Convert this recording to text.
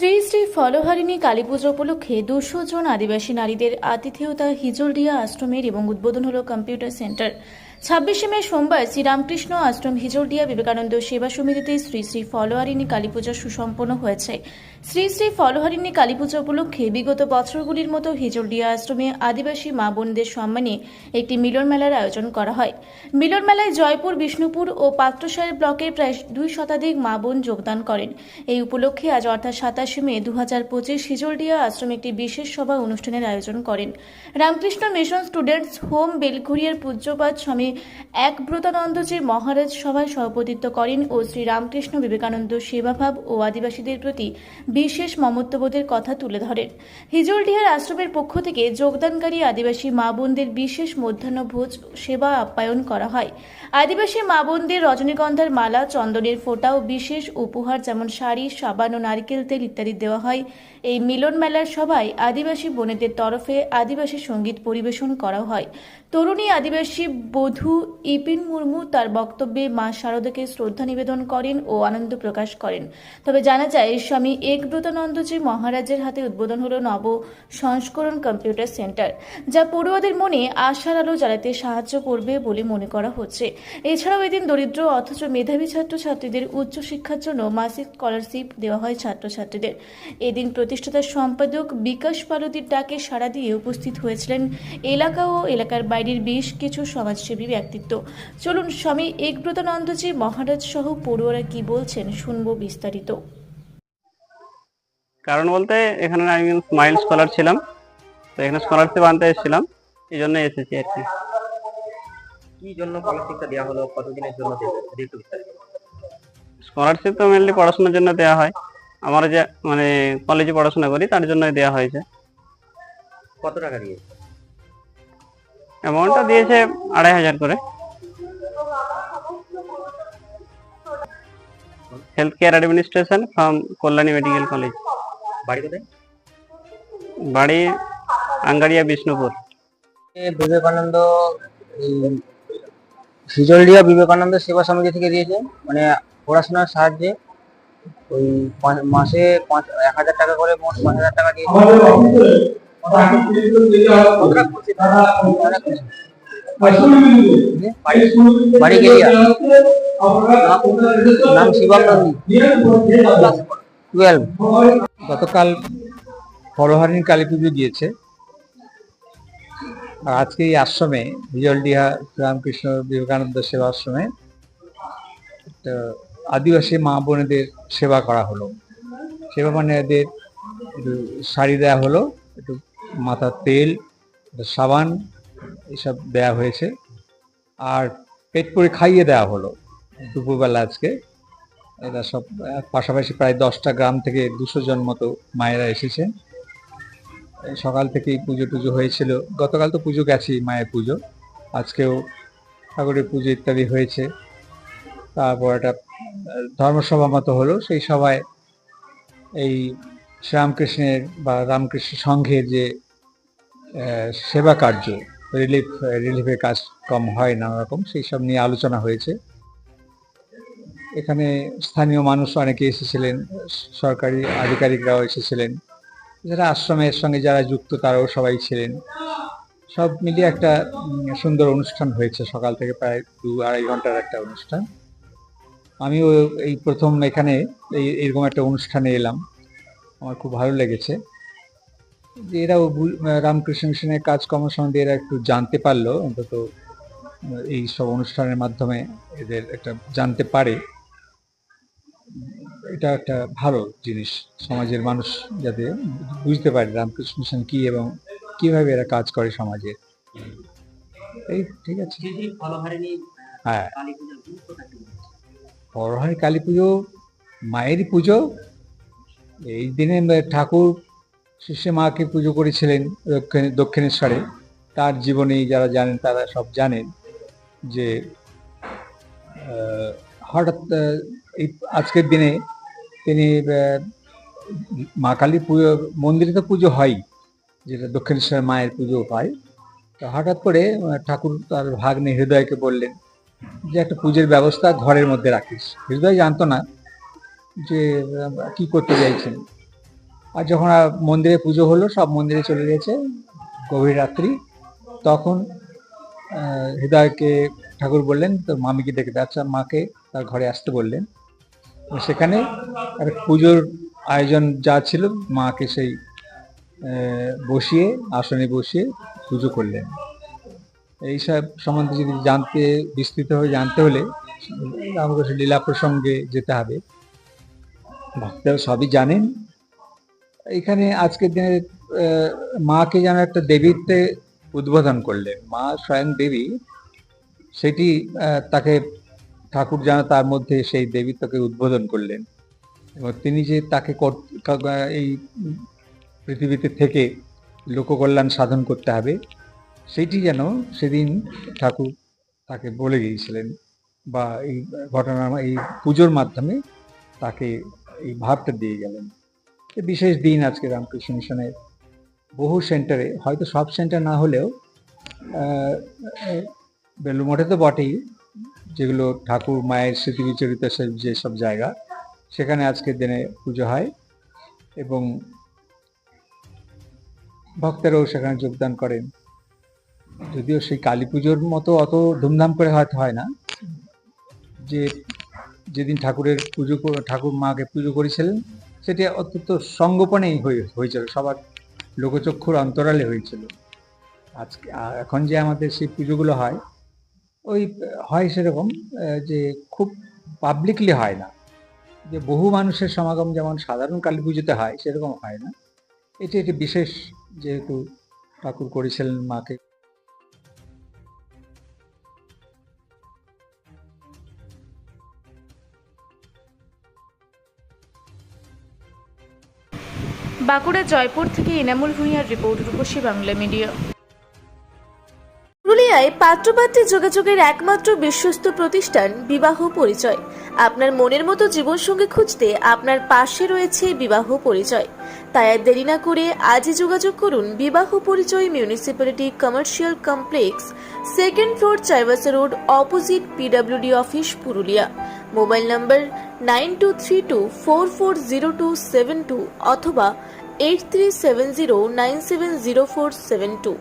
শ্রী শ্রী ফলহারিণী কালী পুজো উপলক্ষে দুশো জন আদিবাসী নারীদের আতিথেয়তা হিজলডিয়া আশ্রমের এবং উদ্বোধন হল কম্পিউটার সেন্টার ছাব্বিশে মে সোমবার শ্রীরামকৃষ্ণ আশ্রম হিজলডিয়া বিবেকানন্দ সেবা সমিতিতে শ্রী শ্রী ফলহারিণী কালীপূজা সুসম্পন্ন হয়েছে। শ্রী শ্রী ফলোহারিণী কালী পুজো উপলক্ষে বিগত বছরগুলির মতো হিজলডিয়া আশ্রমে আদিবাসী মা বোনদের সম্মানে একটি মিলন মেলার আয়োজন করা হয়। মিলন মেলায় জয়পুর, বিষ্ণুপুর ও পাত্রসাহের ব্লকের প্রায় দুই শতাধিক মা বোন যোগদান করেন। এই উপলক্ষে আজ অর্থাৎ সাতাশে মে দু হাজার পঁচিশ হিজলডিয়া আশ্রমে একটি বিশেষ সভা অনুষ্ঠানের আয়োজন করেন। রামকৃষ্ণ মিশন স্টুডেন্টস হোম বেলঘুরিয়ার পূজ্যপাত স্বামী এক ব্রতানন্দজি মহারাজ সভায় সভাপতিত্ব করেন ও শ্রী রামকৃষ্ণ বিবেকানন্দ সেবাভাব ও আদিবাসীদের প্রতি বিশেষ মমত্ববোধের কথা তুলে ধরেন। হিজলডিহার আশ্রমের পক্ষ থেকে যোগদানকারী আদিবাসী মা বোনদের বিশেষ মধ্যাহ্নভোজ সেবা আপ্যায়ন করা হয়। আদিবাসী মা বোনদের রজনীগন্ধার মালা, চন্দনের ফোঁটা ও বিশেষ উপহার যেমন শাড়ি, সাবান ও নারকেল তেল ইত্যাদি দেওয়া হয়। এই মিলন মেলার সভায় আদিবাসী বোনেদের তরফে আদিবাসী সংগীত পরিবেশন করা হয়। তরুণী আদিবাসী বধূ ইপিন মুর্মু তার বক্তব্যে মা শারদাকে শ্রদ্ধা নিবেদন করেন ও আনন্দ প্রকাশ করেন। তবে জানা যায়, স্বামী একব্রতানন্দজি মহারাজের হাতে উদ্বোধন হল নব সংস্করণ কম্পিউটার সেন্টার, যা পড়ুয়াদের মনে আশার আলো জ্বালাতে সাহায্য করবে বলে মনে করা হচ্ছে। এছাড়াও এদিন দরিদ্র অথচ মেধাবী ছাত্রছাত্রীদের উচ্চশিক্ষার জন্য মাসিক স্কলারশিপ দেওয়া হয় ছাত্রছাত্রীদের। এদিন প্রতিষ্ঠাতার সম্পাদক বিকাশ পালতির ডাকে সাড়া দিয়ে উপস্থিত হয়েছিলেন এলাকা ও এলাকার বাইরের বেশ কিছু সমাজসেবী ব্যক্তিত্ব। চলুন স্বামী একব্রতানন্দজি মহারাজ সহ পড়ুয়ারা কি বলছেন শুনব বিস্তারিত। কারণ বলতে এখানে আমি স্মাইল স্কলার ছিলাম তো এখানে স্কলারশিপ আনতে এসেছিলাম এই জন্য এসেছি আর কি। কি জন্য স্কলারশিপটা দেওয়া হলো? কতদিনের জন্য। স্কলারশিপ তো মেনলি পড়াশোনার জন্য দেওয়া হয়। আমার যে মানে কলেজে পড়াশোনা করি তার জন্য দেওয়া হয়েছে। কত টাকা দিয়েছে? অ্যামাউন্টটা দিয়েছে আড়াই হাজার করে। Health care administration from Kalyani medical college বাড়ি কোথায়? বাড়ি আঙ্গারিয়া বিষ্ণুপুর। বিবেকানন্দ সিজলডিয়া বিবেকানন্দ সেবা সমিতি থেকে দিয়েছে। মানে পড়াশোনার সাহায্যে ওই মাসে পাঁচ এক হাজার টাকা করে মোট পাঁচ হাজার টাকা দিয়েছে। বাড়ি গতকাল ফরহারিণী কালী পুজো দিয়েছে। আর আজকে এই আশ্রমে বিজলডিহা রামকৃষ্ণ বিবেকানন্দ সেবা আশ্রমে আদিবাসী মা বোনেদের সেবা করা হলো। সেবা মানে এদের শাড়ি দেওয়া হলো, একটু মাথার তেল, সাবান, এসব দেয়া হয়েছে। আর পেট করে খাইয়ে দেওয়া হলো দুপুরবেলা আজকে। এরা সব, পাশাপাশি প্রায় দশটা গ্রাম থেকে দুশো জন মতো মায়েরা এসেছে। এই সকাল থেকেই পুজো টুজো হয়েছিল। গতকাল তো পুজো গেছি মায়ের পুজো। আজকেও ঠাকুরের পুজো ইত্যাদি হয়েছে। তারপর একটা ধর্মসভা মতো হলো। সেই সভায় এই শ্রীরামকৃষ্ণের বা রামকৃষ্ণ সংঘের যে সেবা কার্য রিলিফ রিলিফের কাজ কম হয় নানা রকম, সেই সব নিয়ে আলোচনা হয়েছে। এখানে স্থানীয় মানুষ অনেকে এসেছিলেন, সরকারি আধিকারিকরাও এসেছিলেন, যারা আশ্রমের সঙ্গে যারা যুক্ত তারাও সবাই ছিলেন। সব মিলিয়ে একটা সুন্দর অনুষ্ঠান হয়েছে সকাল থেকে প্রায় দু আড়াই ঘণ্টার একটা অনুষ্ঠান। আমিও এই প্রথম এখানে এই, এরকম একটা অনুষ্ঠানে এলাম। আমার খুব ভালো লেগেছে। যে এরাও রামকৃষ্ণ মিশনের কাজকর্ম সম্বন্ধে এরা একটু জানতে পারল অন্তত এই সব অনুষ্ঠানের মাধ্যমে এদের একটা জানতে পারে। এটা একটা ভালো জিনিস সমাজের মানুষ যাতে বুঝতে পারে রামকৃষ্ণ মিশন কি এবং কীভাবে এরা কাজ করে সমাজে। এই ঠিক আছে। হ্যাঁ। পরহারি কালী পুজো মায়েরই পুজো এই দিনে ঠাকুর শিষ্য মাকে পুজো করেছিলেন দক্ষিণ- দক্ষিণেশ্বরে। তার জীবনী যারা জানেন, তারা সব জানেন যে হঠাৎ এই আজকের দিনে তিনি মা কালী পুজো, মন্দিরে তো পুজো হয় যেটা দক্ষিণেশ্বর মায়ের পুজো হয়। তো হঠাৎ করে ঠাকুর তার ভাগ্নে হৃদয়কে বললেন যে, একটা পুজোর ব্যবস্থা ঘরের মধ্যে রাখিস। হৃদয় জানতো না যে কি করতে চাইছেন? আর যখন আর মন্দিরে পুজো হলো, সব মন্দিরে চলে গেছে, গভীর রাত্রি। তখন হৃদয়কে ঠাকুর বললেন তো মামিকে ডেকে। আচ্ছা মাকে তার ঘরে আসতে বললেন। সেখানে একটা পুজোর আয়োজন যা ছিল, মাকে সেই বসিয়ে, আসনে বসিয়ে পুজো করলেন। এইসব সম্বন্ধে যদি জানতে, বিস্তৃতভাবে জানতে হলে, রামকৃষ্ণ লীলা প্রসঙ্গে যেতে হবে। ভক্তরা সবই জানেন। এখানে আজকের দিনে মাকে যেন একটা দেবীত্বে উদ্বোধন করলেন। মা স্বয়ং দেবী, সেটি তাকে ঠাকুর যেন তার মধ্যে সেই দেবীত্বকে উদ্বোধন করলেন। এবং তিনি যে তাকে এই পৃথিবীতে থেকে লোককল্যাণ সাধন করতে হবে, সেটি যেন সেদিন ঠাকুর তাকে বলে গিয়েছিলেন বা এই ঘটনার এই পুজোর মাধ্যমে তাকে এই ভাবটা দিয়ে গেলেন। বিশেষ দিন আজকে রামকৃষ্ণ মিশনের বহু সেন্টারে, হয়তো সব সেন্টার না হলেও বেলুমঠে তো বটেই, যেগুলো ঠাকুর মায়ের স্মৃতি বিচরিত যেসব জায়গা, সেখানে আজকের দিনে পুজো হয় এবং ভক্তেরাও সেখানে যোগদান করেন। যদিও সেই কালী পুজোর মতো অত ধুমধাম করে হয়তো হয় না, যে যেদিন ঠাকুরের পুজো ঠাকুর মাকে পুজো করেছিলেন, সেটি অত্যন্ত সঙ্গোপনেই হয়ে, হয়েছিল, সবার লোকচক্ষুর অন্তরালে হয়েছিল। আজকে এখন যে আমাদের সেই পুজোগুলো হয়, ওই, হয় সেরকম যে খুব পাবলিকলি হয় না। যে বহু মানুষের সমাগম যেমন সাধারণ কালী পুজোতে হয়, সেরকম হয় না। এটি একটি বিশেষ যেহেতু ঠাকুর করেছিলেন মাকে বাঁকুড়া জয়পুর থেকে এনামুল ভূঁইয়ার রিপোর্ট, রূপসী বাংলা মিডিয়া। পুরুলিয়ায় পাত্রপাত্রী যোগাযোগের একমাত্র বিশ্বস্ত প্রতিষ্ঠান বিবাহ পরিচয়। আপনার মনের মতো জীবনসঙ্গী খুঁজতে আপনার পাশে রয়েছে বিবাহ পরিচয়। তাই আর দেরি না করে আজই যোগাযোগ করুন বিবাহ পরিচয় municipality commercial complex, second floor Chaibasa road, opposite PWD office Purulia. Mobile number nine two three two four four zero two seven two অথবা eight three seven zero nine seven zero four seven two.